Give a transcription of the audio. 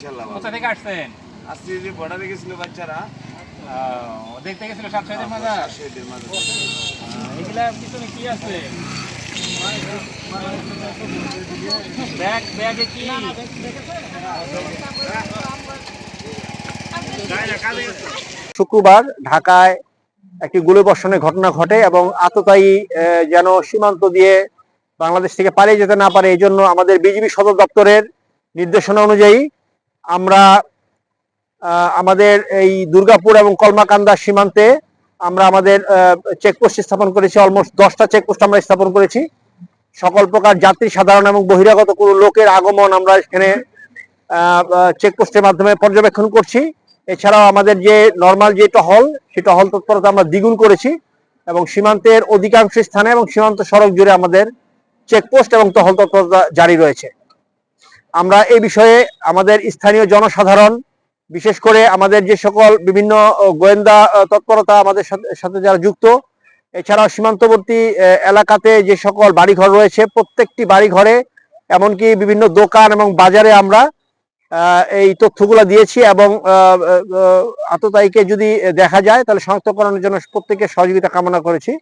ইনশাল্লাহ ভালো। কোথা থেকে আসছেন? আজকে যে বর্ডারে গেছিল বাচ্চারা। দেখতে গেছিল সাত শহীদের মাঝে এগুলা পিছনে কি আছে? ব্যাগ ব্যাগে কি? শুক্রবার ঢাকায় একটি গুলিবর্ষণের ঘটনা ঘটে এবং আততায়ী যেন সীমান্ত দিয়ে বাংলাদেশ থেকে পালিয়ে যেতে না পারে এই জন্য আমাদের বিজিবি সদর দপ্তরের নির্দেশনা অনুযায়ী আমরা আমাদের এই দুর্গাপুর এবং কলমাকান্দা সীমান্তে আমরা আমাদের চেকপোস্ট স্থাপন করেছি অলমোস্ট দশটা চেকপোস্ট আমরা স্থাপন করেছি। সকল প্রকার যাত্রী, সাধারণ এবং বহিরাগত কোনো লোকের আগমন আমরা এখানে চেকপোস্টের মাধ্যমে পর্যবেক্ষণ করছি। এছাড়াও আমাদের যে নর্মাল যে টহল সেই টহল তৎপরতা আমরা দ্বিগুণ করেছি এবং সীমান্তের অধিকাংশ স্থানে এবং সীমান্ত সড়ক জুড়ে আমাদের চেকপোস্ট এবং টহল তৎপরতা জারি রয়েছে। আমরা এই বিষয়ে আমাদের স্থানীয় জনসাধারণ, বিশেষ করে আমাদের যে সকল বিভিন্ন গোয়েন্দা তৎপরতা আমাদের সাথে- যারা যুক্ত, এছাড়াও সীমান্তবর্তী এলাকাতে যে সকল বাড়িঘর রয়েছে, প্রত্যেকটি বাড়িঘরে, এমনকি বিভিন্ন দোকান এবং বাজারে আমরা এই তথ্যগুলো দিয়েছি এবং আততায়ীকে যদি দেখা যায়, তাহলে শনাক্তকরণের জন্য প্রত্যেকের সহযোগিতা কামনা করেছি।